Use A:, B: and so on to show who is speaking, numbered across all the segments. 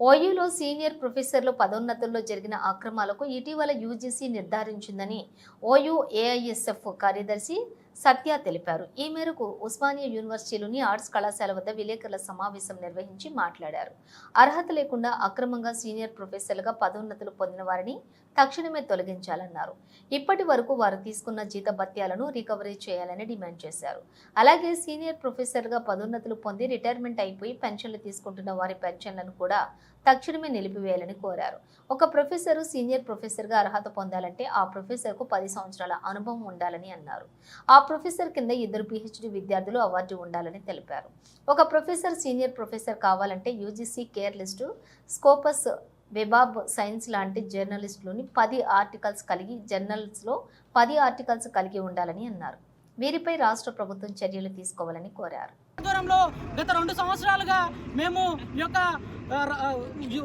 A: ఓయూలో senior ప్రొఫెసర్లు పదోన్నతుల్లో జరిగిన అక్రమాలకు ఇటీవల యూజీసీ నిర్ధారించిందని ఓయూ ఏఐఎస్ఎఫ్ కార్యదర్శి సత్య తెలిపారు. ఈ మేరకు ఉస్మానియా యూనివర్సిటీలోని ఆర్ట్స్ కళాశాల వద్ద విలేకరుల సమావేశం నిర్వహించి మాట్లాడారు. అర్హత లేకుండా అక్రమంగా సీనియర్ ప్రొఫెసర్లుగా పదోన్నతులు పొందిన వారిని తక్షణమే తొలగించాలన్నారు. ఇప్పటి వరకు వారు తీసుకున్న జీతభత్యాలను రికవరీ చేయాలని డిమాండ్ చేశారు. అలాగే సీనియర్ ప్రొఫెసర్గా పదోన్నతులు పొంది రిటైర్మెంట్ అయిపోయి పెన్షన్లు తీసుకుంటున్న వారి పెన్షన్లను కూడా తక్షణమే నిలిపివేయాలని కోరారు. ఒక ప్రొఫెసర్ సీనియర్ ప్రొఫెసర్గా అర్హత పొందాలంటే ఆ ప్రొఫెసర్కు పది సంవత్సరాల అనుభవం ఉండాలని అన్నారు. ఆ ప్రొఫెసర్ కింద ఇద్దరు పిహెచ్డి విద్యార్థులు అవార్డు ఉండాలని తెలిపారు. ఒక ప్రొఫెసర్ సీనియర్ ప్రొఫెసర్ కావాలంటే UGC care list Scopus web of science లాంటి జర్నలిస్టులోని పది ఆర్టికల్స్ కలిగి జర్నల్స్లో పది ఆర్టికల్స్ కలిగి ఉండాలని అన్నారు. వీరిపై రాష్ట్ర ప్రభుత్వం చర్యలు తీసుకోవాలని కోరారు.
B: గత రెండు సంవత్సరాలుగా మేము ఈ యొక్క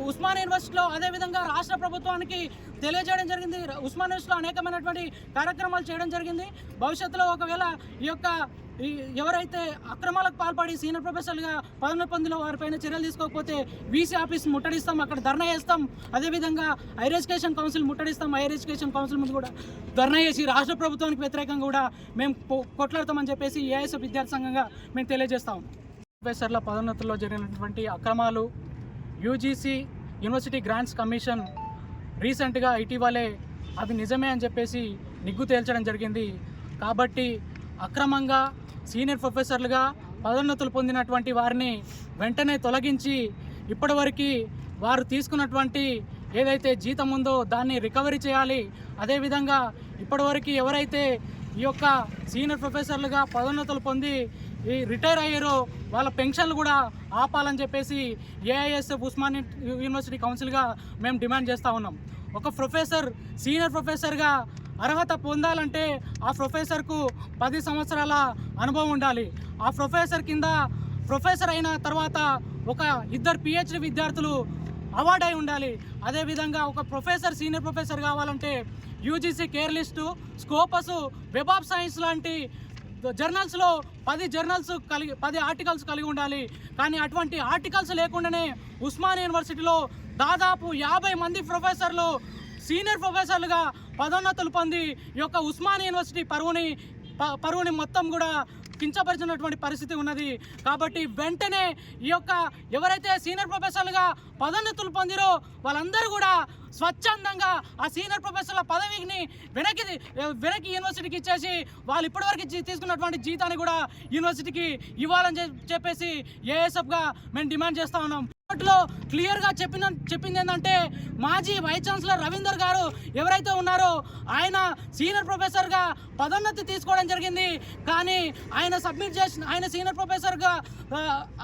B: ఉస్మాన్ యూనివర్సిటీలో అదేవిధంగా రాష్ట్ర ప్రభుత్వానికి తెలియజేయడం జరిగింది. ఉస్మాన్ యూనివర్సిటీలో అనేకమైనటువంటి కార్యక్రమాలు చేయడం జరిగింది. భవిష్యత్తులో ఒకవేళ ఈ యొక్క ఎవరైతే అక్రమాలకు పాల్పడి సీనియర్ ప్రొఫెసర్లుగా పదోన్నతి పొందిన వారిపైన చర్యలు తీసుకోకపోతే వీసీ ఆఫీస్ ముట్టడిస్తాం అక్కడ ధర్నా చేస్తాం. అదేవిధంగా హైర్ ఎడ్యుకేషన్ కౌన్సిల్ ముట్టడిస్తాం. హైర్ ఎడ్యుకేషన్ కౌన్సిల్ ముందు కూడా ధర్నా చేసి రాష్ట్ర ప్రభుత్వానికి వ్యతిరేకంగా కూడా మేము కొట్లాడతామని చెప్పేసి ఏఐఎస్ విద్యార్థి సంఘంగా మేము తెలియజేస్తాం. ప్రొఫెసర్ల పదోన్నతుల్లో జరిగినటువంటి అక్రమాలు యూజీసీ యూనివర్సిటీ గ్రాంట్స్ కమిషన్ రీసెంట్గా ఇటీవలే అది నిజమే అని చెప్పేసి నిగ్గు తేల్చడం జరిగింది. కాబట్టి అక్రమంగా సీనియర్ ప్రొఫెసర్లుగా పదోన్నతులు పొందినటువంటి వారిని వెంటనే తొలగించి ఇప్పటివరకు వారు తీసుకున్నటువంటి ఏదైతే జీతం ఉందో దాన్ని రికవరీ చేయాలి. అదేవిధంగా ఇప్పటివరకు ఎవరైతే ఈ యొక్క సీనియర్ ప్రొఫెసర్లుగా పదోన్నతులు పొంది ఈ రిటైర్ అయ్యారో. వాళ్ళ పెన్షన్లు కూడా ఆపాలని చెప్పేసి ఏఐఎస్ఎఫ్ ఉస్మాని యూనివర్సిటీ కౌన్సిల్గా మేము డిమాండ్ చేస్తూ ఉన్నాం. ఒక ప్రొఫెసర్ సీనియర్ ప్రొఫెసర్గా అర్హత పొందాలంటే ఆ ప్రొఫెసర్కు పది సంవత్సరాల అనుభవం ఉండాలి. ఆ ప్రొఫెసర్ కింద ప్రొఫెసర్ అయిన తర్వాత ఒక ఇద్దరు పిహెచ్డి విద్యార్థులు అవార్డ్ అయి ఉండాలి. అదేవిధంగా ఒక ప్రొఫెసర్ సీనియర్ ప్రొఫెసర్ కావాలంటే UGC care list Scopus web of science లాంటి జర్నల్స్లో పది జర్నల్స్ కలిగి పది ఆర్టికల్స్ కలిగి ఉండాలి. కానీ అటువంటి ఆర్టికల్స్ లేకుండానే ఉస్మాన్ యూనివర్సిటీలో దాదాపు యాభై మంది ప్రొఫెసర్లు సీనియర్ ప్రొఫెసర్లుగా పదోన్నతులు పొంది ఈ యొక్క ఉస్మాన్ యూనివర్సిటీ పరువుని ప- పరువుని మొత్తం కూడా కించపరిచినటువంటి పరిస్థితి ఉన్నది. కాబట్టి వెంటనే ఈ యొక్క ఎవరైతే సీనియర్ ప్రొఫెసర్లుగా పదోన్నతులు పొందిరో వాళ్ళందరూ కూడా స్వచ్ఛందంగా ఆ సీనియర్ ప్రొఫెసర్ల పదవిని వెనక్కి వెనక్కి యూనివర్సిటీకి ఇచ్చేసి వాళ్ళు ఇప్పటివరకు తీసుకున్నటువంటి జీతాన్ని కూడా యూనివర్సిటీకి ఇవ్వాలని చెప్పేసి ఏఎస్ఎఫ్గా మేము డిమాండ్ చేస్తా ఉన్నాం. లో క్లియర్గా చెప్పిన చెప్పింది ఏంటంటే మాజీ వైస్ ఛాన్సలర్ రవీందర్ గారు ఎవరైతే ఉన్నారో ఆయన సీనియర్ ప్రొఫెసర్గా పదోన్నతి తీసుకోవడం జరిగింది. కానీ ఆయన సబ్మిట్ చేసిన ఆయన సీనియర్ ప్రొఫెసర్గా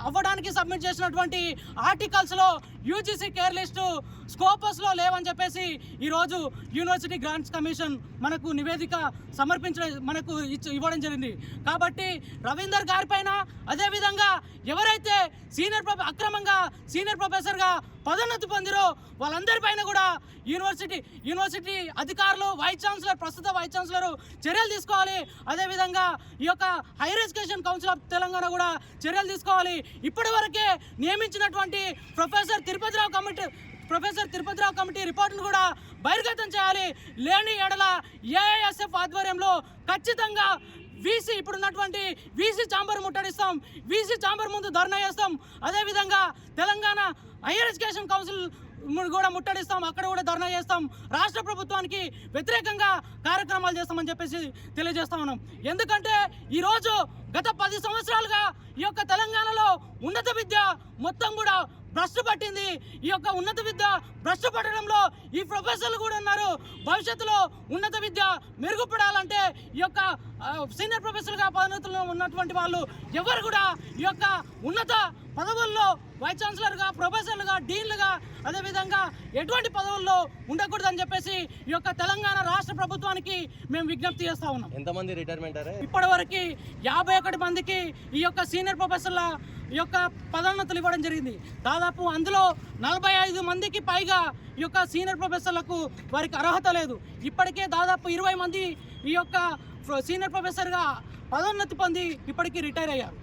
B: అవ్వడానికి సబ్మిట్ చేసినటువంటి ఆర్టికల్స్లో యూజీసీ కేర్ లిస్టు స్కోపస్లో లేవని చెప్పేసి ఈరోజు యూనివర్సిటీ గ్రాంట్స్ కమిషన్ మనకు నివేదిక సమర్పించడం మనకు ఇచ్చి ఇవ్వడం జరిగింది. కాబట్టి రవీందర్ గారి పైన అదేవిధంగా ఎవరైతే సీనియర్ ప్రొఫె అక్రమంగా సీనియర్ ప్రొఫెసర్గా పదోన్నతి పొందిరో వాళ్ళందరిపైన కూడా యూనివర్సిటీ యూనివర్సిటీ అధికారులు వైస్ ఛాన్సలర్ ప్రస్తుత వైస్ ఛాన్సలర్ చర్యలు తీసుకోవాలి. అదేవిధంగా ఈ యొక్క higher education council of Telangana కూడా చర్యలు తీసుకోవాలి. ఇప్పటి వరకే నియమించినటువంటి professor Tirupati Rao committee professor Tirupati Rao committee రిపోర్టును కూడా బహిర్గతం చేయాలి. లేని ఎడల ఏఐఎస్ఎఫ్ ఆధ్వర్యంలో ఖచ్చితంగా వీసీ ఇప్పుడున్నటువంటి వీసీ చాంబర్ ముట్టడిస్తాం. వీసీ చాంబర్ ముందు ధర్నా చేస్తాం. అదేవిధంగా తెలంగాణ హైయర్ ఎడ్యుకేషన్ కౌన్సిల్ కూడా ముట్టడిస్తాం అక్కడ కూడా ధర్నా చేస్తాం. రాష్ట్ర ప్రభుత్వానికి వ్యతిరేకంగా కార్యక్రమాలు చేస్తామని చెప్పేసి తెలియజేస్తా ఉన్నాం. ఎందుకంటే ఈరోజు గత పది సంవత్సరాలుగా ఈ యొక్క తెలంగాణలో ఉన్నత విద్య మొత్తం కూడా భ్రష్ పట్టింది. ఈ యొక్క ఉన్నత విద్య భ్రష్ పట్టడంలో ఈ ప్రొఫెసర్లు కూడా ఉన్నారు. భవిష్యత్తులో ఉన్నత విద్య మెరుగుపడాలంటే ఈ యొక్క సీనియర్ ప్రొఫెసర్గా పదోన్నతుల్లో ఉన్నటువంటి వాళ్ళు ఎవరు కూడా ఈ యొక్క ఉన్నత పదవుల్లో వైస్ ఛాన్సలర్గా ప్రొఫెసర్లుగా డీన్లుగా అదేవిధంగా ఎటువంటి పదవుల్లో ఉండకూడదని చెప్పేసి ఈ యొక్క తెలంగాణ రాష్ట్ర ప్రభుత్వానికి మేము విజ్ఞప్తి చేస్తా ఉన్నాం.
C: ఎంతమంది రిటైర్మెంట్ అరే?
B: ఇప్పటివరకు యాభై ఒకటి మందికి ఈ యొక్క సీనియర్ ప్రొఫెసర్ల ఈ యొక్క పదోన్నతులు ఇవ్వడం జరిగింది. దాదాపు అందులో నలభై ఐదు మందికి పైగా ఈ యొక్క సీనియర్ ప్రొఫెసర్లకు వారికి అర్హత లేదు. ఇప్పటికే దాదాపు ఇరవై మంది ఈ యొక్క సీనియర్ ప్రొఫెసర్గా పదోన్నతి పొంది ఇప్పటికీ రిటైర్ అయ్యారు.